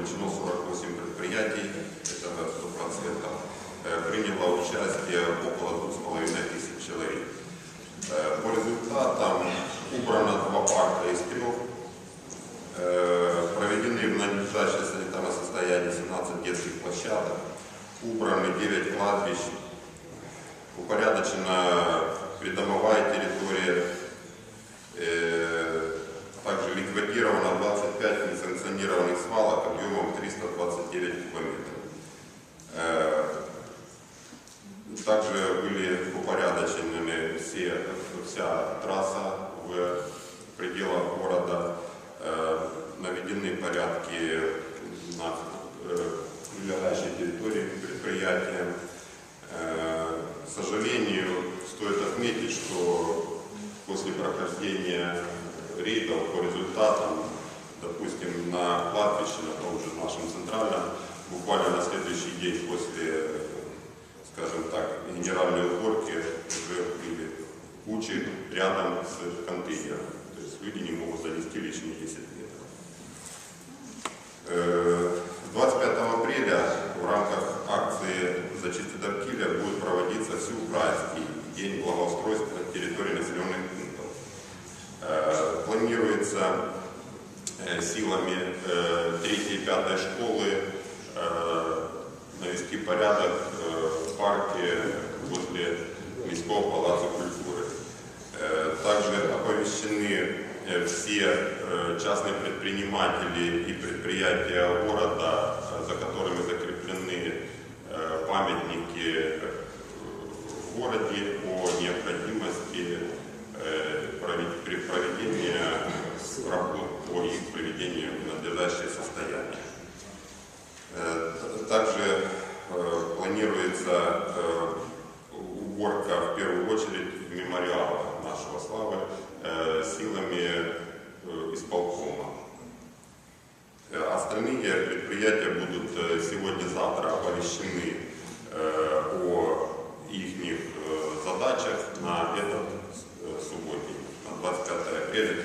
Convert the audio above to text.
вовлечено 48 предприятий, это 100%. Э, Приняло участие около 2,5 тысяч человек. Э, По результатам убрано два парка из трех. Э, Проведены в надлежащее санитарное состояние 17 детских площадок. Убраны 9 кладбищ. Упорядочена несанкционированных свалок объемом 329 кубометров. Э, Также были упорядочены все, вся трасса в пределах города, Э, наведены порядки на э, прилегающей территории к предприятиям. Э, К сожалению, стоит отметить, что после прохождения рейдов по результатам, допустим, на кладбище, на том же нашем центральном, буквально на следующий день после, скажем так, генеральной уборки уже были кучи рядом с контейнером. То есть люди не могут занести лишние 10 метров. Э, 25 апреля в рамках акции «Зачисти Давкиля» будет проводиться всеукраинский день благоустройства территории населенных пунктов. Э, Планируется э, силами э, 3 и 5 школы э, навести порядок э, в парке возле Міського палацу культуры. Э, Также оповещены э, все э, частные предприниматели и предприятия города, э, за которыми закреплены э, памятники э, в городе о необходимости э, провед- при проведении работ по их приведению в надлежащее состояние. Э, также э, планируется э, уборка в первую очередь мемориала нашего славы силами исполкома. Остальные предприятия будут сегодня-завтра оповещены о их задачах на этот субботник, на 25 апреля